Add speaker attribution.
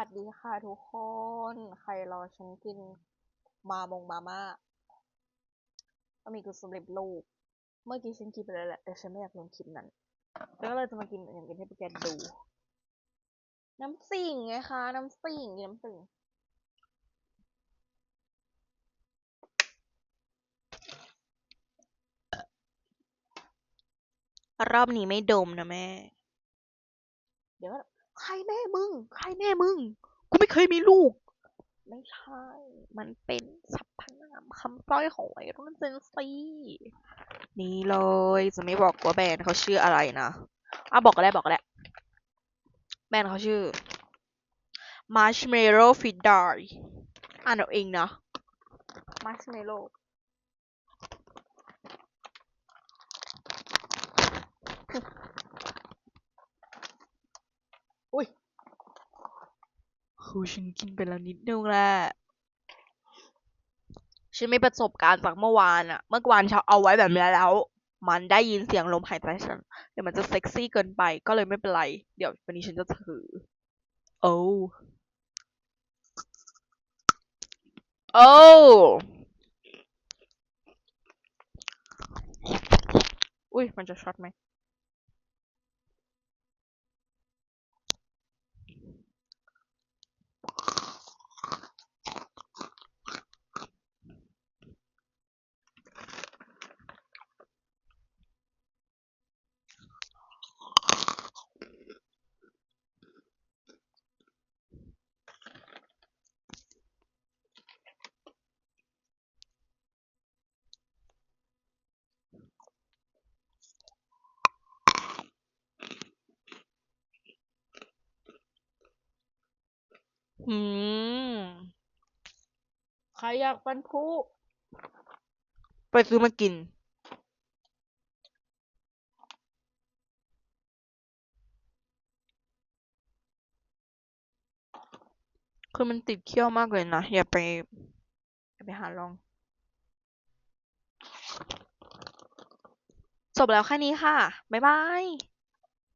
Speaker 1: สวัสดีค่ะทุกคน ใครรอฉันกินมามงมาม่าก็มีกุสำเร็จรูปเมื่อกี้ฉันกินไปแล้วแหละแต่ฉันไม่อยากลงคลิปนั้นแล้วก็เลยจะมากินอย่างอื่นให้พวกแกดู น้ำสิ่งไงคะ น้ำสิ่งกินน้ำสิ่ง
Speaker 2: รอบนี้ไม่ดมนะแม่
Speaker 1: เดี๋ยวก็
Speaker 2: ใครแม่มึง ใครแม่มึง กูไม่เคยมีลูก ไม่ใช่ มันเป็นสรรพนามคำสร้อยของวัยรุ่นเจนซีนี่เลย จะไม่บอกว่าแบรนด์เขาชื่ออะไรนะอะบอกก็ได้บอกก็ได้แบรนด์เขาชื่อ Marshmallow f i d a r อ่านเอาเองนะ
Speaker 1: มัชเมโล อุ้ย
Speaker 2: คือฉันกินไปแล้วนิดนึงแหละ ฉันไมีประสบการณ์จากเมื่อวานอะเมื่อวานฉันเอาไว้แบบนี้แล้ว มันได้ยินเสียงลมหายใจฉันเดี๋ยวมันจะเซ็กซี่เกินไปก็เลยไม่เป็นไร เดี๋ยววันนี้ฉันจะถือ โอ้โอ้อุ้ยมันจะช็อตไหม อืม
Speaker 1: ใครอยากฟันผุ
Speaker 2: ไปซื้อมากิน คือมันติดเคี้ยวมากเลยนะ อย่าไป อย่าไปหาลอง จบแล้วแค่นี้ค่ะ บ๊ายบาย